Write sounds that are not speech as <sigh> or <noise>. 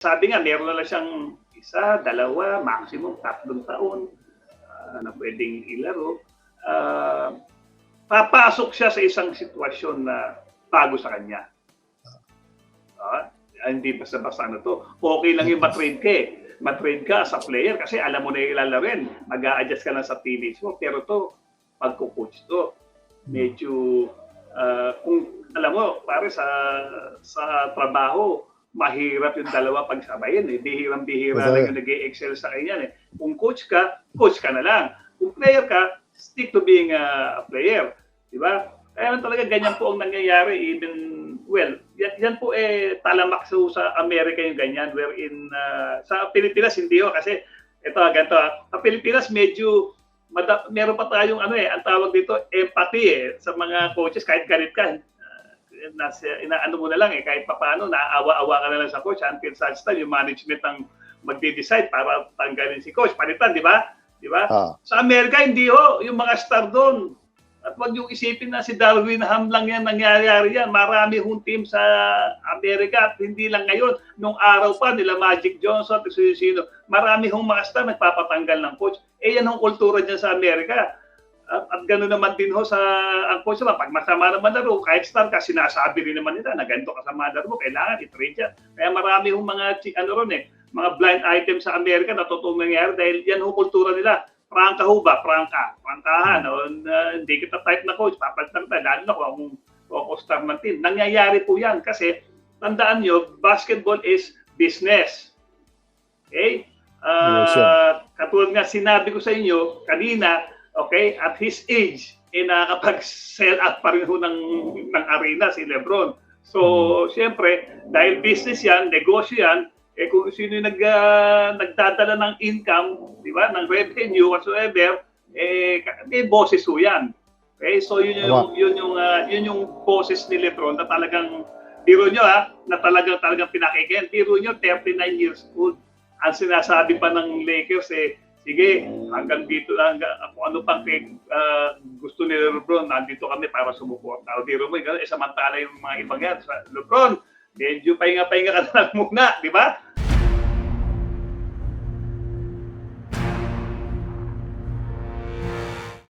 sabi nga, meron na lang siyang isa, dalawa, maximum tatlong taon ah, na pwedeng ilaro. Ah, papasok siya sa isang sitwasyon na bago sa kanya. Ah, hindi basta-basta ano to. Okay lang yung matrade ka eh. Matrade ka as a player kasi alam mo na yung ilalarin. mag adjust ka lang sa teammates mo. Pero to, pagko-coach to, medyo, ah, kung alam mo, pare sa sa trabaho, mahirap yung dalawa pagsabayin eh. Bihirang-bihira lang yung nag excel sa kanya eh. Kung coach ka, coach ka na lang. Kung player ka, stick to being a, a player. Di ba? Kaya talaga ganyan po ang nangyayari even well, yan, yan po eh talamak sa, sa Amerika yung ganyan wherein ah, sa Pilipinas hindi ho kasi ito ganito ah. Sa Pilipinas medyo mada, meron pa tayong ano eh ang tawag dito empathy eh sa mga coaches kahit galit ka nasa, inaano mo na lang eh kahit papaano naaawa-awa ka na lang sa coach until such time yung management ang magde-decide para tanggalin si coach palitan di ba di ba Ah, sa Amerika, hindi ho. Yung mga star doon. At wag yung isipin na si Darwin Ham lang yan nangyayari yan. Marami hong team sa Amerika at hindi lang ngayon. Nung araw pa nila Magic Johnson at sino Marami hong mga star nagpapatanggal ng coach. Eh yan hong kultura dyan sa Amerika. At, at gano'n naman din ho sa ang coach naman. Pag masama naman laro, kahit star ka, sinasabi rin naman nila na ganito ka sa mga laro, kailangan i-trade yan. Kaya marami hong mga, ano ron eh, mga blind items sa Amerika na totoong nangyayari dahil yan ho kultura nila. Prangka ho ba? Prangka. Prangkahan. O, na, hindi kita type na coach. Papalitan kita. Lalo na kung ako star ng team. Nangyayari po yan kasi tandaan nyo, basketball is business. Okay? Ah, Yes, sir. katulad nga sinabi ko sa inyo kanina, okay, at his age, eh nakakapag-sell out pa rin ho ng, ng arena si Lebron. So, siyempre, dahil business yan, negosyo yan, eh kung sino yung nag, ah, nagdadala ng income, di ba, ng revenue whatsoever, eh may boses ho yan. Okay, so yun yung yun yung ah, yun yung boses ni LeBron na talagang biro nyo ha, na talagang talagang pinakikihan. Biro nyo 39 years old. Ang sinasabi pa ng Lakers eh sige, hanggang dito lang kung ano pang ah, gusto ni LeBron, nandito kami para sumuporta. O biro mo, eh, ganun, eh, samantala yung mga ibang yan. LeBron, medyo pahinga-pahinga ka na lang <laughs> muna, di ba?